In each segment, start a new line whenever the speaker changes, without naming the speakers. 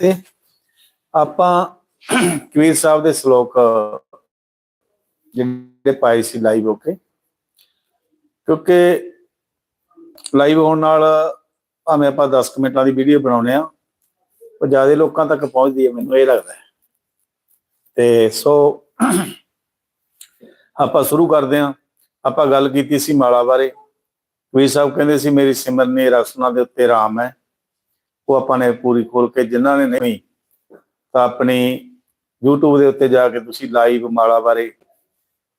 ਫਤਿਹ ਆਪਾਂ ਕਬੀਰ ਸਾਹਿਬ ਦੇ ਸ਼ਲੋਕ, ਜਿਹੜੇ ਪਾਏ ਸੀ ਲਾਈਵ ਹੋ ਕੇ ਕਿਉਂਕਿ ਲਾਈਵ ਹੋਣ ਨਾਲ ਭਾਵੇਂ ਆਪਾਂ 10 ਕੁ ਮਿੰਟਾਂ ਦੀ ਵੀਡੀਓ ਬਣਾਉਨੇ ਆ ਉਹ ਜ਼ਿਆਦਾ ਲੋਕਾਂ ਤੱਕ ਪਹੁੰਚਦੀ ਹੈ, ਮੈਨੂੰ ਇਹ ਲੱਗਦਾ ਹੈ। ਤੇ ਸੋ ਆਪਾਂ ਸ਼ੁਰੂ ਕਰਦੇ ਹਾਂ। ਆਪਾਂ ਗੱਲ ਕੀਤੀ ਸੀ ਮਾਲਾ ਬਾਰੇ। ਕਬੀਰ ਸਾਹਿਬ ਕਹਿੰਦੇ ਸੀ, ਮੇਰੀ ਸਿਮਰਨੀ ਰਸਨਾ ਦੇ ਉੱਤੇ ਰਾਮ ਹੈ। ਉਹ ਆਪਾਂ ਨੇ ਪੂਰੀ ਖੋਲ ਕੇ ਜਿਨ੍ਹਾਂ ਨੇ ਨਹੀਂ, ਤਾਂ ਆਪਣੀ YouTube ਦੇ ਉੱਤੇ ਜਾ ਕੇ ਤੁਸੀਂ ਲਾਈਵ ਮਾਲਾ ਬਾਰੇ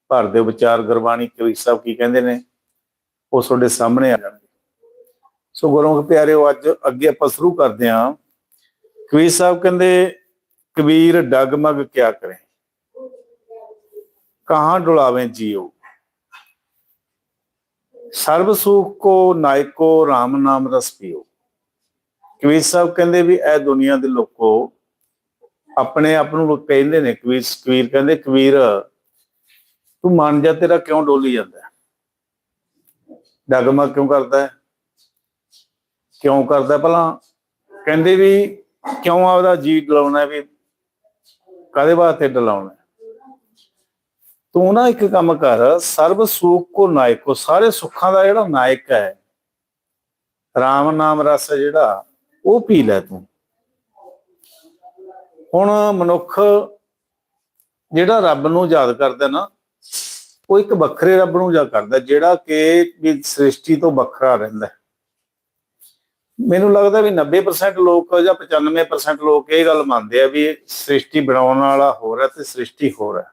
ਭਰ ਦੇ ਵਿਚਾਰ, ਗੁਰਬਾਣੀ ਕਬੀਰ ਸਾਹਿਬ ਕੀ ਕਹਿੰਦੇ ਨੇ, ਉਹ ਤੁਹਾਡੇ ਸਾਹਮਣੇ ਆ ਜਾਣਗੇ। ਸੋ ਗੁਰਮੁਖ ਪਿਆਰਿਓ, ਅੱਜ ਅੱਗੇ ਆਪਾਂ ਸ਼ੁਰੂ ਕਰਦੇ ਹਾਂ। ਕਬੀਰ ਸਾਹਿਬ ਕਹਿੰਦੇ, ਕਬੀਰ ਡਗਮਗ ਕਿਆ ਕਰੇ? ਕਹਾਂ ਡੁਲਾਵੇਂ ਜੀਓ? ਸਰਬ ਸੁਖ ਕੋ ਨਾਇਕੋ RAM ਨਾਮ ਰਸ ਪੀਓ। ਕਬੀਰ ਸਾਹਿਬ ਕਹਿੰਦੇ ਵੀ ਇਹ ਦੁਨੀਆ ਦੇ ਲੋਕੋ ਆਪਣੇ ਆਪ ਨੂੰ ਲੋਕ ਕਹਿੰਦੇ ਨੇ, ਕਬੀਰ ਕਬੀਰ ਕਹਿੰਦੇ, ਕਬੀਰ, ਤੂੰ ਮੰਨ ਜਾ ਤੇਰਾ ਕਿਉਂ ਡੋਲੀ ਜਾਂਦਾ ਹੈ? ਕਿਉਂ ਕਰਦਾ ਹੈ? ਕਿਉਂ ਕਰਦਾ ਹੈ? ਭਲਾ ਕਹਿੰਦੇ ਵੀ ਕਿਉਂ ਆਪਦਾ ਜੀ ਡਲਾਉਣਾ ਵੀ ਕਾਦੇ ਵਾਸਤੇ ਡਲਾਉਣਾ ਤੂੰ ਨਾ ਇੱਕ ਕੰਮ ਕਰ, ਸਰਬ ਸੁਖ ਕੋ ਨਾਇਕੋ ਸਾਰੇ ਸੁੱਖਾਂ ਦਾ ਜਿਹੜਾ ਨਾਇਕ ਹੈ RAM ਨਾਮ ਰਸ ਜਿਹੜਾ ਉਹ ਪੀ ਲੈ ਤੂੰ। ਹੁਣ ਮਨੁੱਖ ਜਿਹੜਾ ਰੱਬ ਨੂੰ ਯਾਦ ਕਰਦਾ ਨਾ, ਉਹ ਇੱਕ ਵੱਖਰੇ ਰੱਬ ਨੂੰ ਯਾਦ ਕਰਦਾ, ਜਿਹੜਾ ਕਿ ਵੀ ਸ੍ਰਿਸ਼ਟੀ ਤੋਂ ਵੱਖਰਾ ਰਹਿੰਦਾ। ਮੈਨੂੰ ਲੱਗਦਾ ਵੀ 90% ਲੋਕ ਜਾਂ 95% ਲੋਕ ਇਹ ਗੱਲ ਮੰਨਦੇ ਆ ਵੀ ਸ੍ਰਿਸ਼ਟੀ ਬਣਾਉਣ ਵਾਲਾ ਹੋਰ ਹੈ ਤੇ ਸ੍ਰਿਸ਼ਟੀ ਹੋਰ ਹੈ।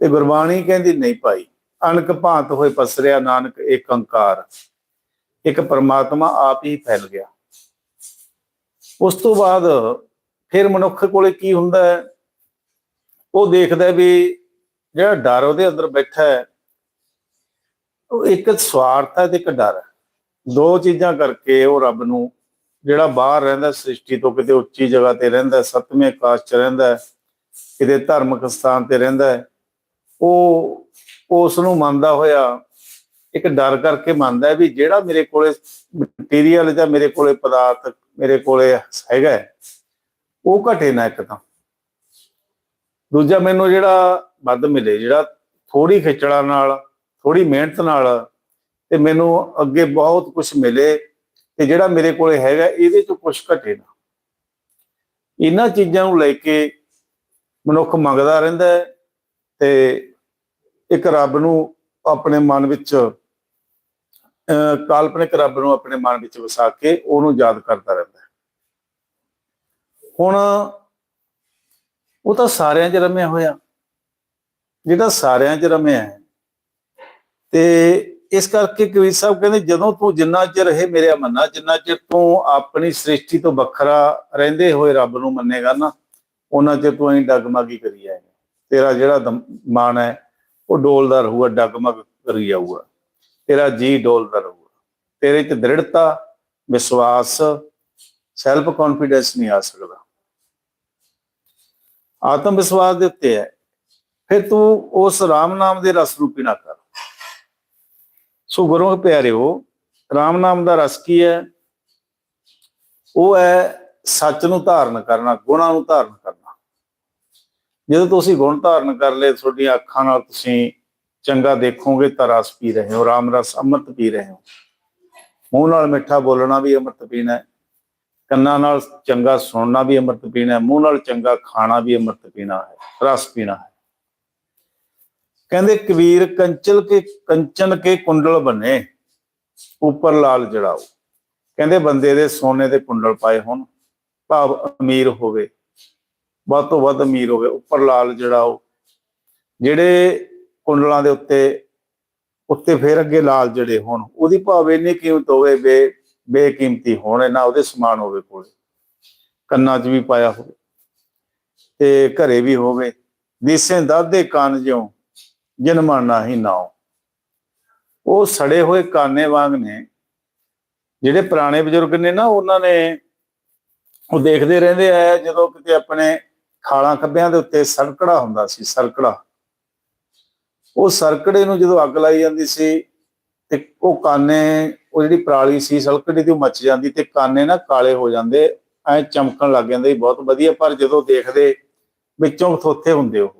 ਤੇ ਗੁਰਬਾਣੀ ਕਹਿੰਦੀ, ਨਹੀਂ ਭਾਈ, ਅਣਕ ਭਾਂਤ ਹੋਏ ਪਸਰਿਆ, ਨਾਨਕ ਏਕ ਅੰਕਾਰ। ਇੱਕ ਪਰਮਾਤਮਾ ਆਪ ਹੀ ਫੈਲ ਗਿਆ। ਉਸ ਤੋਂ ਬਾਅਦ ਫਿਰ ਮਨੁੱਖ ਕੋਲੇ ਕੀ ਹੁੰਦਾ ਹੈ? ਉਹ ਦੇਖਦਾ ਵੀ ਜਿਹੜਾ ਡਰ ਉਹਦੇ ਅੰਦਰ ਬੈਠਾ ਹੈ, ਉਹ ਇੱਕ ਸਵਾਰਥ ਹੈ ਤੇ ਇੱਕ ਡਰ ਹੈ। ਦੋ ਚੀਜ਼ਾਂ ਕਰਕੇ ਉਹ ਰੱਬ ਨੂੰ ਜਿਹੜਾ ਬਾਹਰ ਰਹਿੰਦਾ ਸ੍ਰਿਸ਼ਟੀ ਤੋਂ ਕਿਤੇ ਉੱਚੀ ਜਗ੍ਹਾ ਤੇ ਰਹਿੰਦਾ ਸੱਤਵੇਂ ਆਕਾਸ਼ 'ਚ ਰਹਿੰਦਾ ਕਿਤੇ ਧਾਰਮਿਕ ਸਥਾਨ ਤੇ ਰਹਿੰਦਾ ਉਹ ਉਸ ਨੂੰ ਮੰਨਦਾ ਹੋਇਆ ਇੱਕ ਡਰ ਕਰਕੇ ਮੰਨਦਾ ਵੀ ਜਿਹੜਾ ਮੇਰੇ ਕੋਲੇ ਮਟੀਰੀਅਲ ਜਾਂ ਮੇਰੇ ਕੋਲੇ ਪਦਾਰਥ, ਮੇਰੇ ਕੋਲੇ ਹੈਗਾ ਉਹ ਘਟੇ ਨਾ ਇੱਕ ਤਾਂ। ਦੂਜਾ ਮੈਨੂੰ ਜਿਹੜਾ ਵੱਧ ਮਿਲੇ, ਜਿਹੜਾ ਥੋੜੀ ਖਿਚੜਾ ਨਾਲ ਥੋੜੀ ਮਿਹਨਤ ਨਾਲ ਤੇ ਮੈਨੂੰ ਅੱਗੇ ਬਹੁਤ ਕੁਝ ਮਿਲੇ ਤੇ ਜਿਹੜਾ ਮੇਰੇ ਕੋਲੇ ਹੈਗਾ, ਇਹਦੇ ਤੋਂ ਕੁਝ ਘਟੇ ਨਾ। ਇਹਨਾਂ ਚੀਜ਼ਾਂ ਨੂੰ ਲੈ ਕੇ ਮਨੁੱਖ ਮੰਗਦਾ ਰਹਿੰਦਾ ਹੈ ਤੇ ਇੱਕ ਰੱਬ ਨੂੰ ਆਪਣੇ ਮਨ ਵਿੱਚ ਕਾਲਪਨਿਕ ਰੱਬ ਨੂੰ ਆਪਣੇ ਮਨ ਵਿੱਚ ਵਸਾ ਕੇ ਉਹਨੂੰ ਯਾਦ ਕਰਦਾ ਰਹਿੰਦਾ ਹੈ। ਹੁਣ ਉਹ ਤਾਂ ਸਾਰਿਆਂ 'ਚ ਰਮਿਆ ਹੋਇਆ। ਜਿਹੜਾ ਸਾਰਿਆਂ 'ਚ ਰਮਿਆ ਹੈ ਤੇ ਇਸ ਕਰਕੇ ਕਬੀਰ ਸਾਹਿਬ ਕਹਿੰਦੇ, ਜਦੋਂ ਤੂੰ ਜਿੰਨਾ ਚਿਰ ਇਹ ਮੇਰੇ ਮੰਨਾ, ਜਿੰਨਾ ਚਿਰ ਤੂੰ ਆਪਣੀ ਸ੍ਰਿਸ਼ਟੀ ਤੋਂ ਵੱਖਰਾ ਰਹਿੰਦੇ ਹੋਏ ਰੱਬ ਨੂੰ ਮੰਨੇਗਾ ਨਾ, ਉਹਨਾਂ ਚਿਰ ਤੂੰ ਐਂ ਡਗਮਗੀ ਕਰੀ ਜਾਏਗਾ। ਤੇਰਾ ਜਿਹੜਾ ਦਮ- ਮਨ ਹੈ, ਉਹ ਡੋਲਦਾ ਰਹੂਗਾ, ਡਗਮਗ ਕਰੀ ਜਾਊਗਾ। ਤੇਰਾ ਜੀ ਡੋਲਦਾ ਰਹੂਗਾ। ਤੇਰੇ 'ਚ ਦ੍ਰਿੜਤਾ, ਵਿਸ਼ਵਾਸ ਸੈਲਫ ਕੌਨਫੀਡੈਂਸ ਨਹੀਂ ਆ ਸਕਦਾ। ਆਤਮ ਵਿਸ਼ਵਾਸ ਦੇ ਉੱਤੇ ਹੈ। ਫਿਰ ਤੂੰ ਉਸ RAM ਨਾਮ ਦੇ ਰਸ ਰੂਪੀ ਨਾ ਕਰ। ਸੋ ਗੁਰੂ ਪਿਆਰਿਓ RAM ਨਾਮ ਦਾ ਰਸ ਕੀ ਹੈ? ਉਹ ਹੈ ਸੱਚ ਨੂੰ ਧਾਰਨ ਕਰਨਾ, ਗੁਣਾਂ ਨੂੰ ਧਾਰਨ ਕਰਨਾ। ਜਦੋਂ ਤੁਸੀਂ ਗੁਣ ਧਾਰਨ ਕਰ ਲਏ, ਤੁਹਾਡੀਆਂ ਅੱਖਾਂ ਨਾਲ ਤੁਸੀਂ ਚੰਗਾ ਦੇਖੋਗੇ ਤਾਂ ਰਸ ਪੀ ਰਹੇ ਹੋ, ਰਾਮ ਰਸ ਅੰਮ੍ਰਿਤ ਪੀ ਰਹੇ ਹੋ। ਮੂੰਹ ਨਾਲ ਮਿੱਠਾ ਬੋਲਣਾ ਵੀ ਅੰਮ੍ਰਿਤ ਪੀਣਾ ਹੈ, ਕੰਨਾਂ ਨਾਲ ਚੰਗਾ ਸੁਣਨਾ ਵੀ ਅੰਮ੍ਰਿਤ ਪੀਣਾ ਹੈ, ਮੂੰਹ ਨਾਲ ਚੰਗਾ ਖਾਣਾ ਵੀ ਅੰਮ੍ਰਿਤ ਪੀਣਾ ਹੈ, ਰਸ ਪੀਣਾ ਹੈ। ਕਹਿੰਦੇ ਕਬੀਰ ਕੰਚਲ ਕੇ, ਕੰਚਨ ਕੇ ਕੁੰਡਲ ਬਣੇ, ਉੱਪਰ ਲਾਲ ਜੜਾਓ। ਕਹਿੰਦੇ ਬੰਦੇ ਦੇ ਸੋਨੇ ਦੇ ਕੁੰਡਲ ਪਾਏ ਹੋਣ, ਭਾਵ ਅਮੀਰ ਹੋਵੇ, ਵੱਧ ਤੋਂ ਵੱਧ ਅਮੀਰ ਹੋਵੇ, ਉੱਪਰ ਲਾਲ ਜੜਾਓ। ਜਿਹੜੇ ਕੁੰਡਲਾਂ ਦੇ ਉੱਤੇ ਉੱਤੇ ਫੇਰ ਅੱਗੇ ਲਾਲ ਜੜੇ ਹੋਣ, ਉਹਦੀ ਭਾਵੇਂ ਇੰਨੀ ਕੀਮਤ ਹੋਵੇ ਬੇ, ਬੇਕੀਮਤੀ ਹੋਣ ਨਾ ਉਹਦੇ ਸਮਾਨ ਹੋਵੇ ਕੋਲੇ। ਕੰਨਾਂ 'ਚ ਵੀ ਪਾਇਆ ਹੋਵੇ ਤੇ ਘਰੇ ਵੀ ਹੋਵੇ। ਦੀਸੇ ਦਾਦੇ ਕੰਨ ਜਿਉ ਜਿਨ ਮਰਨਾ ਹੀ। ਨਾਉ ਉਹ ਸੜੇ ਹੋਏ ਕਾਨੇ ਵਾਂਗ ਨੇ, ਜਿਹੜੇ ਪੁਰਾਣੇ ਬਜ਼ੁਰਗ ਨੇ ਨਾ, ਉਹਨਾਂ ਨੇ ਉਹ ਦੇਖਦੇ ਰਹਿੰਦੇ ਆ, ਜਦੋਂ ਕਿਤੇ ਆਪਣੇ ਖਾਲਾਂ ਖੱਬਿਆਂ ਦੇ ਉੱਤੇ ਸਰਕੜਾ ਹੁੰਦਾ ਸੀ, ਸਰਕੜਾ। ਉਹ ਸਰਕੜੇ ਨੂੰ ਜਦੋਂ ਅੱਗ ਲਾਈ ਜਾਂਦੀ ਸੀ ਤੇ ਉਹ ਕਾਨੇ, ਉਹ ਜਿਹੜੀ ਪਰਾਲੀ ਸੀ, ਸਲਕੜੀ ਤੇ ਉਹ ਮੱਚ ਜਾਂਦੀ ਤੇ ਕਾਨੇ ਨਾ ਕਾਲੇ ਹੋ ਜਾਂਦੇ, ਐ ਚਮਕਣ ਲੱਗ ਜਾਂਦੇ ਬਹੁਤ ਵਧੀਆ। ਪਰ ਜਦੋਂ ਦੇਖਦੇ ਵਿੱਚੋਂ ਥੋਥੇ ਹੁੰਦੇ ਉਹ,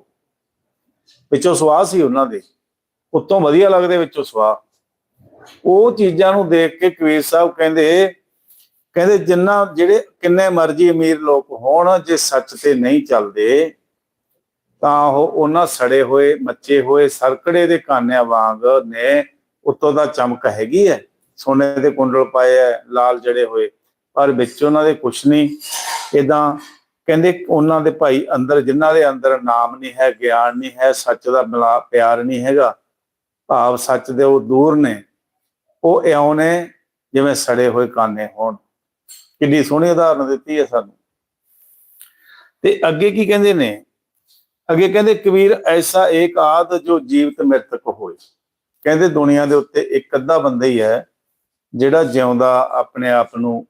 ਵਿੱਚੋਂ ਸਵਾਹ ਸੀ ਉਹਨਾਂ ਦੇ, ਉੱਤੋਂ ਵਧੀਆ ਲੱਗਦੇ ਵਿੱਚੋਂ ਸਵਾਹ। ਉਹ ਚੀਜ਼ਾਂ ਨੂੰ ਦੇਖ ਕੇ ਕਬੀਰ ਸਾਹਿਬ ਕਹਿੰਦੇ ਕਹਿੰਦੇ ਜਿੰਨਾ ਜਿਹੜੇ ਕਿੰਨੇ ਮਰਜ਼ੀ ਅਮੀਰ ਲੋਕ ਹੋਣ, ਜੇ ਸੱਚ ਤੇ ਨਹੀਂ ਚੱਲਦੇ ਤਾਂ ਉਹ ਉਹਨਾਂ ਸੜੇ ਹੋਏ, ਮੱਚੇ ਹੋਏ, ਸਰਕੜੇ ਦੇ ਕਾਨਿਆਂ ਵਾਂਗ ਨੇ ਉੱਤੋਂ ਦਾ ਚਮਕ ਹੈਗੀ ਹੈ। ਸੋਨੇ ਦੇ ਕੁੰਡਲ ਪਾਏ ਐ ਲਾਲ ਜੜੇ ਹੋਏ। ਪਰ ਵਿੱਚ ਉਹਨਾਂ ਦੇ ਕੁਛ ਨਹੀਂ। ਇਦਾਂ ਕਹਿੰਦੇ ਉਹਨਾਂ ਦੇ ਭਾਈ ਅੰਦਰ, ਜਿਨ੍ਹਾਂ ਦੇ ਅੰਦਰ ਨਾਮ ਨਹੀਂ ਹੈ, ਗਿਆਨ ਨਹੀਂ ਹੈ, ਸੱਚ ਦਾ ਮਿਲਾ, ਪਿਆਰ ਨਹੀਂ ਹੈਗਾ, ਭਾਵ ਸੱਚ ਦੇ ਉਹ ਦੂਰ ਨੇ। ਉਹ ਇਉਂ ਨੇ ਜਿਵੇਂ ਸੜੇ ਹੋਏ ਕਾਨੇ ਹੋਣ। ਕਿੰਨੀ ਸੋਹਣੀ ਉਦਾਹਰਨ ਦਿੱਤੀ ਹੈ ਸਾਨੂੰ। ਤੇ ਅੱਗੇ ਕੀ ਕਹਿੰਦੇ ਨੇ? ਅੱਗੇ ਕਹਿੰਦੇ, ਕਬੀਰ, ਐਸਾ ਏਕ ਆਦ ਜੋ ਜੀਵਤ ਮ੍ਰਿਤਕ ਹੋਏ। ਕਹਿੰਦੇ, ਦੁਨੀਆ ਦੇ ਉੱਤੇ ਇੱਕ ਅੱਧਾ ਬੰਦਾ ਹੀ ਹੈ, ਜਿਹੜਾ ਜਿਉਂਦਾ ਆਪਣੇ ਆਪ ਨੂੰ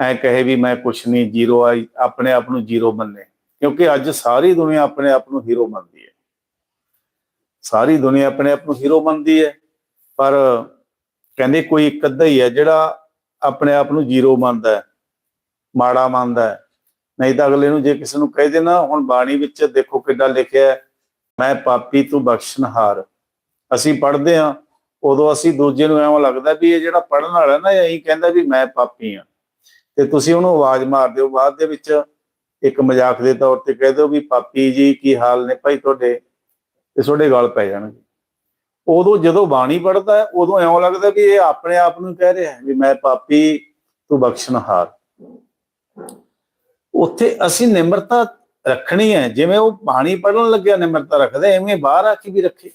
ਐ ਕਹੇ ਵੀ ਮੈਂ ਕੁਛ ਨਹੀਂ ਜ਼ੀਰੋ ਆਈ, ਆਪਣੇ ਆਪ ਨੂੰ ਜ਼ੀਰੋ ਮੰਨੇ। ਕਿਉਂਕਿ ਅੱਜ ਸਾਰੀ ਦੁਨੀਆ ਆਪਣੇ ਆਪ ਨੂੰ ਹੀਰੋ ਮੰਨਦੀ ਹੈ। ਸਾਰੀ ਦੁਨੀਆ ਆਪਣੇ ਆਪ ਨੂੰ ਹੀਰੋ ਮੰਨਦੀ ਹੈ, ਪਰ ਕਹਿੰਦੇ ਕੋਈ ਇੱਕ ਅੱਧਾ ਹੀ ਹੈ, ਜਿਹੜਾ ਆਪਣੇ ਆਪ ਨੂੰ ਜ਼ੀਰੋ ਮੰਨਦਾ ਹੈ, ਮਾੜਾ ਮੰਨਦਾ ਹੈ। ਨਹੀਂ ਤਾਂ ਅਗਲੇ ਨੂੰ ਜੇ ਕਿਸੇ ਨੂੰ ਕਹਿ ਦੇਣਾ ਹੁਣ ਬਾਣੀ ਵਿੱਚ ਦੇਖੋ ਕਿੱਡਾ ਲਿਖਿਆ ਹੈ, ਮੈਂ ਪਾਪੀ ਤੂੰ ਬਖਸ਼ਣਹਾਰ। ਅਸੀਂ ਪੜ੍ਹਦੇ ਹਾਂ ਉਦੋਂ ਅਸੀਂ ਦੂਜੇ ਨੂੰ ਐਵੇਂ ਲੱਗਦਾ ਵੀ ਇਹ ਜਿਹੜਾ ਪੜਨ ਵਾਲਾ ਨਾ ਇਹੀ ਕਹਿੰਦਾ ਵੀ ਮੈਂ ਪਾਪੀ ਆ ਤੇ ਤੁਸੀਂ ਉਹਨੂੰ ਆਵਾਜ਼ ਮਾਰ ਦਿਓ ਬਾਅਦ ਦੇ ਵਿੱਚ ਇੱਕ ਮਜ਼ਾਕ ਦੇ ਤੌਰ ਤੇ ਕਹਿ ਦਿਓ ਵੀ ਪਾਪੀ ਜੀ ਕੀ ਹਾਲ ਨੇ ਭਾਈ ਤੁਹਾਡੇ? ਤੇ ਤੁਹਾਡੇ ਗਲ ਪੈ ਜਾਣਗੇ। ਉਦੋਂ ਜਦੋਂ ਬਾਣੀ ਪੜਦਾ ਹੈ ਉਦੋਂ ਐਂ ਲੱਗਦਾ ਵੀ ਇਹ ਆਪਣੇ ਆਪ ਨੂੰ ਕਹਿ ਰਿਹਾ ਵੀ ਮੈਂ ਪਾਪੀ ਤੂੰ ਬਖਸ਼ਣਹਾਰ। ਉੱਥੇ ਅਸੀਂ ਨਿਮਰਤਾ ਰੱਖਣੀ ਹੈ। ਜਿਵੇਂ ਉਹ ਬਾਣੀ ਪੜਨ ਲੱਗਿਆ, ਨਿਮਰਤਾ ਰੱਖਦਾ ਐਵੇਂ ਬਾਹਰ ਆ ਕੇ ਵੀ ਰੱਖੇ।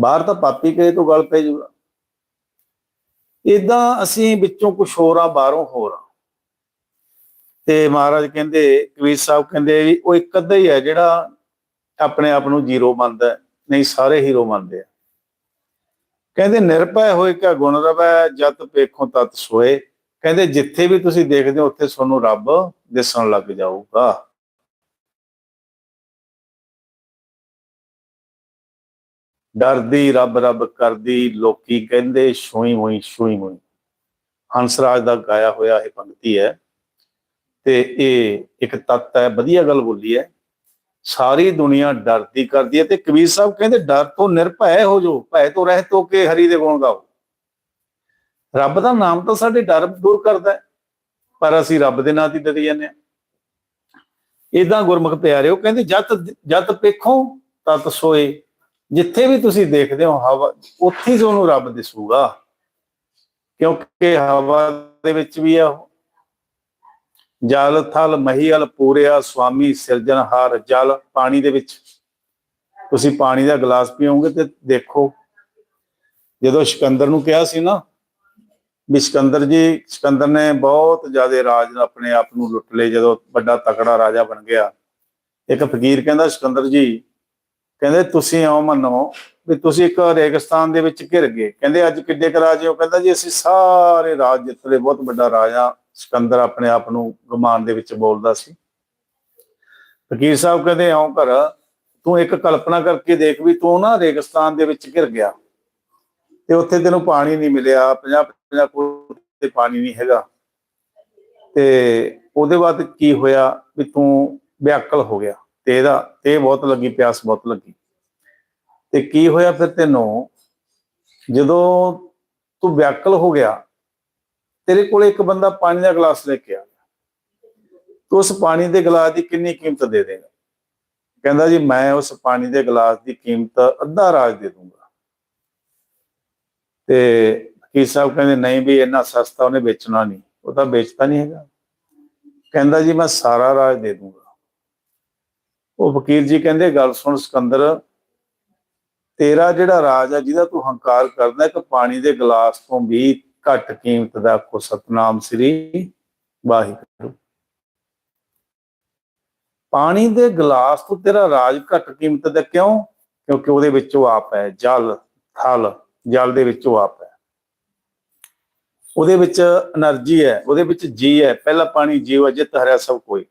ਬਾਹਰ ਤਾਂ ਪਾਪੀ ਕਹੇ ਤੋਂ ਗੱਲ ਪੈ ਜੂਗਾ। ਇਦਾਂ ਅਸੀਂ ਵਿੱਚੋਂ ਕੁਝ ਹੋਰ ਆ, ਬਾਹਰੋਂ ਹੋਰ ਆ। ਤੇ ਮਹਾਰਾਜ ਕਹਿੰਦੇ, ਕਬੀਰ ਸਾਹਿਬ ਕਹਿੰਦੇ ਵੀ ਉਹ ਇੱਕ ਅੱਧਾ ਹੀ ਹੈ ਜਿਹੜਾ ਆਪਣੇ ਆਪ ਨੂੰ ਜ਼ੀਰੋ ਮੰਨਦਾ ਨਹੀਂ ਸਾਰੇ ਹੀਰੋ ਮੰਨਦੇ ਆ। ਕਹਿੰਦੇ ਨਿਰਭੈ ਹੋਏ ਕਾ ਗੁਣ ਰਵੈ ਜਤ ਪੇਖੋਂ ਤਤ ਸੋਏ। ਕਹਿੰਦੇ ਜਿੱਥੇ ਵੀ ਤੁਸੀਂ ਦੇਖਦੇ ਹੋ, ਉੱਥੇ ਤੁਹਾਨੂੰ ਰੱਬ ਦਿਸਣ ਲੱਗ ਜਾਊਗਾ। ਡਰਦੀ ਰੱਬ ਰੱਬ ਕਰਦੀ, ਲੋਕੀ ਕਹਿੰਦੇ ਛੂਈ ਹੋਈ ਛੂਈ ਹੋਈ ਹੰਸਰਾਜ ਦਾ ਗਾਇਆ ਹੋਇਆ ਇਹ ਪੰਕਤੀ ਹੈ। ਤੇ ਇਹ ਇੱਕ ਤੱਤ ਹੈ, ਵਧੀਆ ਗੱਲ ਬੋਲੀ ਹੈ। ਸਾਰੀ ਦੁਨੀਆ ਡਰਦੀ ਕਰਦੀ ਹੈ ਤੇ ਕਬੀਰ ਸਾਹਿਬ ਕਹਿੰਦੇ, ਡਰ ਤੋਂ ਨਿਰਭੈ ਹੋ ਜੋ, ਭੈ ਤੋਂ ਰਹਿਤ ਹੋ ਕੇ ਹਰੀ ਦੇ ਗੁਣ ਗਾਓ। ਰੱਬ ਦਾ ਨਾਮ ਤਾਂ ਸਾਡੇ ਡਰ ਦੂਰ ਕਰਦਾ ਹੈ, ਪਰ ਅਸੀਂ ਰੱਬ ਦੇ ਨਾਂ ਦੀ ਡਰੀ ਜਾਂਦੇ ਹਾਂ। ਇਦਾਂ ਗੁਰਮੁਖ ਪਿਆਰਿਓ, ਕਹਿੰਦੇ ਜਤ ਜਤ ਪੇਖੋ ਤਤ ਸੋਏ। ਜਿੱਥੇ ਵੀ ਤੁਸੀਂ ਦੇਖਦੇ ਹੋ, ਹਵਾ, ਉੱਥੇ ਹੀ ਤੁਹਾਨੂੰ ਰੱਬ ਦਿਸੂਗਾ। ਕਿਉਂਕਿ ਹਵਾ ਦੇ ਵਿੱਚ ਵੀ ਆ ਉਹ। ਜਲ, ਥਲ, ਮਹੀਲ, ਪੂਰਿਆ ਸੁਆਮੀ ਸਿਰਜਣਹਾਰ ਜਲ, ਪਾਣੀ ਦੇ ਵਿੱਚ। ਤੁਸੀਂ ਪਾਣੀ ਦਾ ਗਲਾਸ ਪੀਓਗੇ ਤੇ ਦੇਖੋ। ਜਦੋਂ ਸਿਕੰਦਰ ਨੂੰ ਕਿਹਾ ਸੀ ਨਾ ਵੀ ਸਿਕੰਦਰ ਜੀ, ਸਿਕੰਦਰ ਨੇ ਬਹੁਤ ਜ਼ਿਆਦਾ ਰਾਜ ਆਪਣੇ ਆਪ ਨੂੰ ਲੁੱਟ ਲਏ ਜਦੋਂ ਵੱਡਾ ਤਕੜਾ ਰਾਜਾ ਬਣ ਗਿਆ। ਇੱਕ ਫਕੀਰ ਕਹਿੰਦਾ, ਸਿਕੰਦਰ ਜੀ, ਕਹਿੰਦੇ, ਤੁਸੀਂ ਆਓ ਮੰਨੋ ਵੀ ਤੁਸੀਂ ਇੱਕ ਰੇਗਿਸਤਾਨ ਦੇ ਵਿੱਚ ਘਿਰ ਗਏ। ਕਹਿੰਦੇ, ਅੱਜ ਕਿੱਡੇ ਕੁ ਰਾਜੇ ਹੋ ਕਹਿੰਦਾ, ਜੀ, ਅਸੀਂ ਸਾਰੇ ਰਾਜ ਜਿੱਤ ਲਏ। ਬਹੁਤ ਵੱਡਾ ਰਾਜਾ ਸਿਕੰਦਰ ਆਪਣੇ ਆਪ ਨੂੰ ਗੁਮਾਨ ਦੇ ਵਿੱਚ ਬੋਲਦਾ ਸੀ। ਫਕੀਰ ਸਾਹਿਬ ਕਹਿੰਦੇ ਆਉਂ ਕਰ, ਤੂੰ ਇੱਕ ਕਲਪਨਾ ਕਰਕੇ ਦੇਖ ਵੀ ਤੂੰ ਨਾ ਰੇਗਿਸਤਾਨ ਦੇ ਵਿੱਚ ਘਿਰ ਗਿਆ ਤੇ ਉੱਥੇ ਤੈਨੂੰ ਪਾਣੀ ਨਹੀਂ ਮਿਲਿਆ। 50 50 ਕੋਲ ਤੇ ਪਾਣੀ ਨਹੀਂ ਹੈਗਾ। ਤੇ ਉਹਦੇ ਬਾਅਦ ਕੀ ਹੋਇਆ ਵੀ ਤੂੰ ਵਿਆਕਲ ਹੋ ਗਿਆ। ਤੇ ਇਹਦਾ, ਤੇ ਬਹੁਤ ਲੱਗੀ, ਪਿਆਸ ਬਹੁਤ ਲੱਗੀ। ਤੇ ਕੀ ਹੋਇਆ ਫਿਰ ਤੈਨੂੰ? ਜਦੋਂ ਤੂੰ ਵਿਆਕਲ ਹੋ ਗਿਆ, ਤੇਰੇ ਕੋਲ ਇੱਕ ਬੰਦਾ ਪਾਣੀ ਦਾ ਗਲਾਸ ਲੈ ਕੇ ਆ ਗਿਆ। ਤੂੰ ਉਸ ਪਾਣੀ ਦੇ ਗਲਾਸ ਦੀ ਕਿੰਨੀ ਕੀਮਤ ਦੇ ਦੇਗਾ? ਕਹਿੰਦਾ ਜੀ, ਮੈਂ ਉਸ ਪਾਣੀ ਦੇ ਗਲਾਸ ਦੀ ਕੀਮਤ ਅੱਧਾ ਰਾਜ ਦੇ ਦੂੰਗਾ। ਤੇ ਕੀ ਸਾਹਿਬ ਕਹਿੰਦੇ, ਨਹੀਂ ਵੀ ਇੰਨਾ ਸਸਤਾ ਉਹਨੇ ਵੇਚਣਾ ਨਹੀਂ। ਉਹ ਤਾਂ ਵੇਚਦਾ ਨਹੀਂ ਹੈਗਾ। ਕਹਿੰਦਾ ਜੀ, ਮੈਂ ਸਾਰਾ ਰਾਜ ਦੇ ਦੂੰਗਾ। ਉਹ ਫਕੀਰ ਜੀ ਕਹਿੰਦੇ, ਗੱਲ ਸੁਣ ਸਿਕੰਦਰ, ਤੇਰਾ ਜਿਹੜਾ ਰਾਜ ਆ, ਜਿਹਦਾ ਤੂੰ ਹੰਕਾਰ ਕਰਦਾ, ਇੱਕ ਪਾਣੀ ਦੇ ਗਲਾਸ ਤੋਂ ਵੀ ਘੱਟ ਕੀਮਤ ਦਾ ਕੋ ਸਤਨਾਮ ਸ੍ਰੀ ਵਾਹਿਗੁਰੂ। ਪਾਣੀ ਦੇ ਗਲਾਸ ਤੋਂ ਤੇਰਾ ਰਾਜ ਘੱਟ ਕੀਮਤ ਦਾ ਕਿਉਂ? ਕਿਉਂਕਿ ਉਹਦੇ ਵਿੱਚ ਉਹ ਆਪ ਹੈ ਜਲ, ਥਲ, ਜਲ ਦੇ ਵਿੱਚ ਉਹ ਆਪ ਹੈ। ਉਹਦੇ ਵਿੱਚ એનર્ਜੀ ਹੈ, ਉਹਦੇ ਵਿੱਚ ਜੀ ਹੈ, ਪਹਿਲਾ ਪਾਣੀ ਜੀਵ ਅਜਿਤ ਹਰਿਆ ਸਭ ਕੋਈ।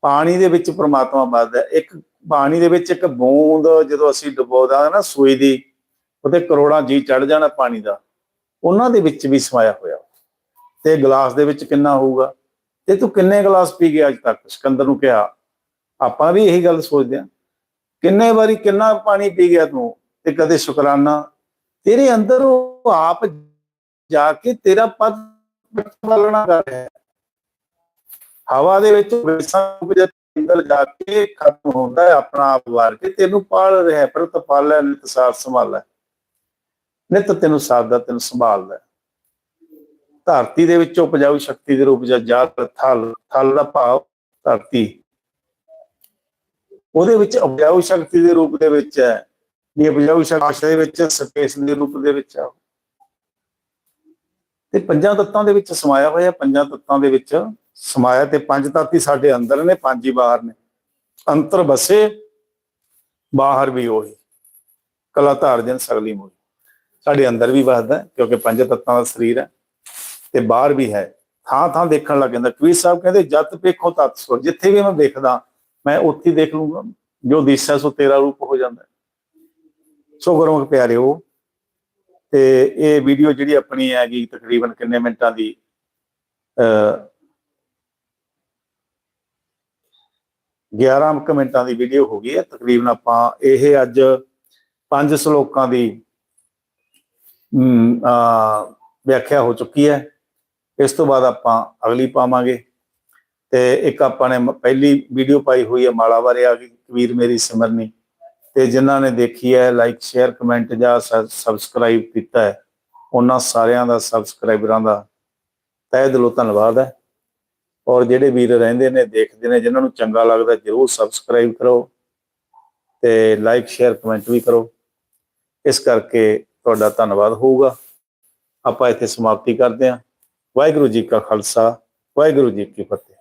ਪਾਣੀ ਦੇ ਵਿੱਚ ਪ੍ਰਮਾਤਮਾ ਵੱਸਦਾ ਇੱਕ ਪਾਣੀ ਦੇ ਵਿੱਚ ਇੱਕ ਬੂੰਦ ਜਦੋਂ ਅਸੀਂ ਡੁਬੋਦਾ ਨਾ ਸੂਈ ਦੀ, ਉਹਦੇ ਕਰੋੜਾਂ ਜੀ ਚੜ ਜਾਣਾ ਪਾਣੀ ਦਾ। ਉਹਨਾਂ ਦੇ ਵਿੱਚ ਵੀ ਸਮਾਇਆ ਹੋਇਆ। ਤੇ ਗਲਾਸ ਦੇ ਵਿੱਚ ਕਿੰਨਾ ਹੋਊਗਾ? ਤੇ ਤੂੰ ਕਿੰਨੇ ਗਲਾਸ ਪੀ ਗਿਆ ਅੱਜ ਤੱਕ? ਸਿਕੰਦਰ ਨੂੰ ਕਿਹਾ। ਆਪਾਂ ਵੀ ਇਹੀ ਗੱਲ ਸੋਚਦੇ ਆ ਕਿੰਨੇ ਵਾਰੀ ਕਿੰਨਾ ਪਾਣੀ ਪੀ ਗਿਆ ਤੂੰ? ਤੇ ਕਦੇ ਸ਼ੁਕਰਾਨਾ। ਤੇਰੇ ਅੰਦਰ ਉਹ ਆਪ ਜਾ ਕੇ ਤੇਰਾ ਪਦ ਪਾਲਣਾ ਕਰ ਰਿਹਾ ਹੈ। ਹਵਾ ਦੇ ਵਿੱਚ ਵਿਸਾਂ ਜਦ ਅੰਦਰ ਜਾ ਕੇ ਖਤਮ ਹੁੰਦਾ ਹੈ। ਆਪਣਾ ਆਪ ਵਾਰ ਕੇ ਤੈਨੂੰ ਪਾਲ ਰਿਹਾ ਹੈ, ਪ੍ਰਤ ਨਿਤ ਸਾਥ ਸੰਭਾਲਿਆ। ਨਿਤ ਤੈਨੂੰ ਸਾਥ ਤੈਨੂੰ ਸੰਭਾਲਦਾ ਧਰਤੀ ਦੇ ਵਿੱਚ ਉਪਜਾਊ ਸ਼ਕਤੀ ਦੇ ਰੂਪ ਜਾਂ ਜਲ ਥਲ ਥਲ ਦਾ ਭਾਵ ਧਰਤੀ। ਉਹਦੇ ਵਿੱਚ ਉਪਜਾਊ ਸ਼ਕਤੀ ਦੇ ਰੂਪ ਦੇ ਵਿੱਚ ਹੈ। ਇਹ ਉਪਜਾਊ ਸ਼ਕਤੀ ਦੇ ਵਿੱਚ ਸਪੇਸ ਦੇ ਰੂਪ ਦੇ ਵਿੱਚ ਆ। ਤੇ ਪੰਜਾਂ ਤੱਤਾਂ ਦੇ ਵਿੱਚ ਸਮਾਇਆ ਹੋਇਆ, ਪੰਜਾਂ ਤੱਤਾਂ ਦੇ ਵਿੱਚ ਸਮਾਇਆ ਤੇ ਪੰਜ ਤੱਤ ਹੀ ਸਾਡੇ ਅੰਦਰ ਨੇ, ਪੰਜ ਹੀ ਬਾਹਰ ਨੇ। ਅੰਤਰ ਬਸੇ, ਬਾਹਰ ਵੀ ਉਹੀ। ਕਲਾ ਧਾਰਜਨ ਸਗਲੀ ਮੋਈ ਸਾਡੇ ਅੰਦਰ ਵੀ ਵਸਦਾ ਕਿਉਂਕਿ ਪੰਜ ਤੱਤਾਂ ਦਾ ਸਰੀਰ ਹੈ ਤੇ ਬਾਹਰ ਵੀ ਹੈ। ਥਾਂ ਥਾਂ ਦੇਖਣ ਲੱਗ ਜਾਂਦਾ। ਕਬੀਰ ਸਾਹਿਬ ਕਹਿੰਦੇ, ਜਤ ਵੇਖੋ ਤਤ ਸੋ ਜਿੱਥੇ ਵੀ ਮੈਂ ਵੇਖਦਾ, ਮੈਂ ਉੱਥੇ ਹੀ ਦੇਖ ਲੂੰਗਾ। ਜੋ ਦਿਸਾ ਸੋ ਤੇਰਾ ਰੂਪ ਹੋ ਜਾਂਦਾ ਹੈ। ਸੋ ਗੁਰਮੁਖ ਪਿਆਰਿਓ ਤੇ ਇਹ ਵੀਡੀਓ ਜਿਹੜੀ ਆਪਣੀ ਹੈਗੀ ਤਕਰੀਬਨ ਕਿੰਨੇ ਮਿੰਟਾਂ ਦੀ ਅ 11 ਕੁ ਮਿੰਟਾਂ ਦੀ ਵੀਡੀਓ ਹੋ ਗਈ ਹੈ। ਤਕਰੀਬਨ ਆਪਾਂ ਇਹ ਅੱਜ ਪੰਜ ਸ਼ਲੋਕਾਂ ਦੀ ਅ, ਵਿਆਖਿਆ ਹੋ ਚੁੱਕੀ ਹੈ। ਇਸ ਤੋਂ ਬਾਅਦ ਆਪਾਂ ਅਗਲੀ ਪਾਵਾਂਗੇ। ਤੇ ਇੱਕ ਆਪਾਂ ਨੇ ਪਹਿਲੀ ਵੀਡੀਓ ਪਾਈ ਹੋਈ ਹੈ ਮਾਲਾ ਬਾਰੇ ਆ ਗਈ ਕਬੀਰ ਮੇਰੀ ਸਿਮਰਨੀ। ਤੇ ਜਿਨ੍ਹਾਂ ਨੇ ਦੇਖੀ ਹੈ ਲਾਈਕ ਸ਼ੇਅਰ ਕਮੈਂਟ ਜਾਂ ਸਬਸਕ੍ਰਾਈਬ ਕੀਤਾ ਹੈ, ਉਹਨਾਂ ਸਾਰਿਆਂ ਦਾ ਸਬਸਕ੍ਰਾਈਬਰਾਂ ਦਾ ਤਹਿ ਦਿਲੋਂ ਧੰਨਵਾਦ ਹੈ। ਔਰ ਜਿਹੜੇ ਵੀਰ ਰਹਿੰਦੇ ਨੇ, ਦੇਖਦੇ ਨੇ, ਜਿਨ੍ਹਾਂ ਨੂੰ ਚੰਗਾ ਲੱਗਦਾ, ਜਰੂਰ ਸਬਸਕ੍ਰਾਈਬ ਕਰੋ ਤੇ ਲਾਈਕ ਸ਼ੇਅਰ ਕਮੈਂਟ ਵੀ ਕਰੋ। ਇਸ ਕਰਕੇ ਤੁਹਾਡਾ ਧੰਨਵਾਦ ਹੋਊਗਾ। ਆਪਾਂ ਇੱਥੇ ਸਮਾਪਤੀ ਕਰਦੇ ਹਾਂ। ਵਾਹਿਗੁਰੂ ਜੀ ਕਾ ਖਾਲਸਾ, ਵਾਹਿਗੁਰੂ ਜੀ ਕੀ ਫਤਿਹ।